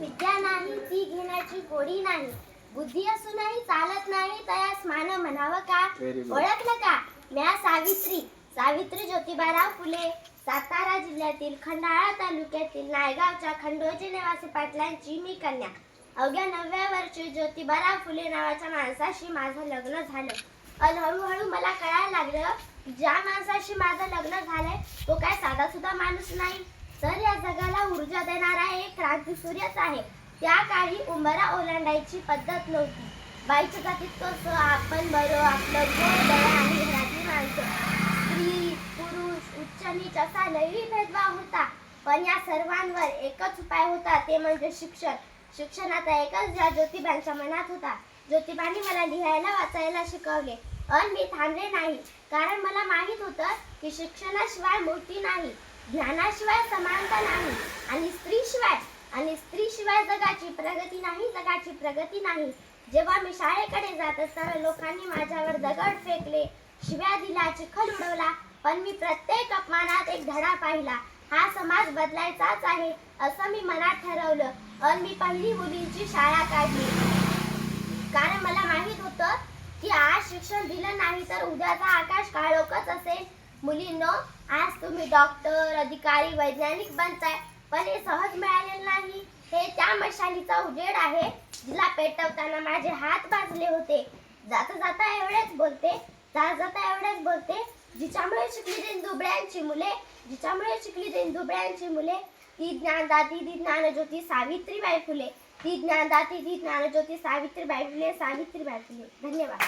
विद्या नाही ती घेण्याची गोडी नाही. बुद्धी असूनही चालत नाही तयास मान म्हणावं का. ओळखलं का? म्या सावित्री सावित्री ज्योतिबाराव फुले सातारा जिल्ह्यातील खंडाळा तालुक्यातील नायगावच्या खंडोजी निवासी पाटलांची मी कन्या. अवघ्या नवव्या वर्षी ज्योतिबाराव फुले नावाच्या माणसाशी माझं लग्न झालं. आणि हळूहळू मला कळायला लागलं ज्या माणसाशी माझं लग्न झालंय तो काय साधा सुद्धा माणूस नाही. तर या काळ एक सूर्यच आहे. त्या काळी उंबरा ओलांडायची पद्धत नव्हती. बाईच्या जातीत कसं आपण बरं आपलं घर बरं आणि घरातली माणसं. स्त्री पुरुष उच्च नीच असा लई भेदभाव होता. पण या सर्वांवर एकच उपाय होता ते म्हणजे शिक्षण. शिक्षणाचा एकच ज्या ज्योतिबांच्या मनात होता. ज्योतिबांनी मला लिहायला वाचायला शिकवले. अन मी थांबले नाही. कारण मला माहीत होतं की शिक्षणाशिवाय मूर्ती नाही. ज्ञानाशिवाय समानता नाही. आणि स्त्रीशिवाय शिवाय जगाची प्रगती नाही जगाची प्रगती नाही. जेव्हा मी शाळेकडे जात असताना लोकांनी माझ्यावर दगड फेकले शिव्या दिला चिखल उडवला पण मी प्रत्येक अपमानात एक धडा पाहिला. हा समाज बदलायचाच आहे असं मी मनात ठरवलं. आणि मी पहिली मुलींची शाळा काढली. कारण मला माहीत होतं की आज शिक्षण दिलं नाही तर उद्याचा आकाश काळोखच असेल. मुलींनो आज तुम्ही डॉक्टर अधिकारी वैज्ञानिक बनताय. पण हे सहज मिळालेलं नाही. हे त्या मशालीचा उजेड आहे. जिला पेटवताना माझे हात भाजले होते. जाता जाता एवढेच बोलते. जाता जाता एवढेच बोलते. जिच्यामुळे शिकली दिन दुबळ्यांची मुले. जिच्यामुळे शिकली दिन दुबळ्यांची मुले. ती ज्ञानदाती ती ज्ञानज्योती सावित्रीबाई फुले. ती ज्ञानदाती ती ज्ञानज्योती सावित्रीबाई फुले सावित्रीबाई फुले. धन्यवाद.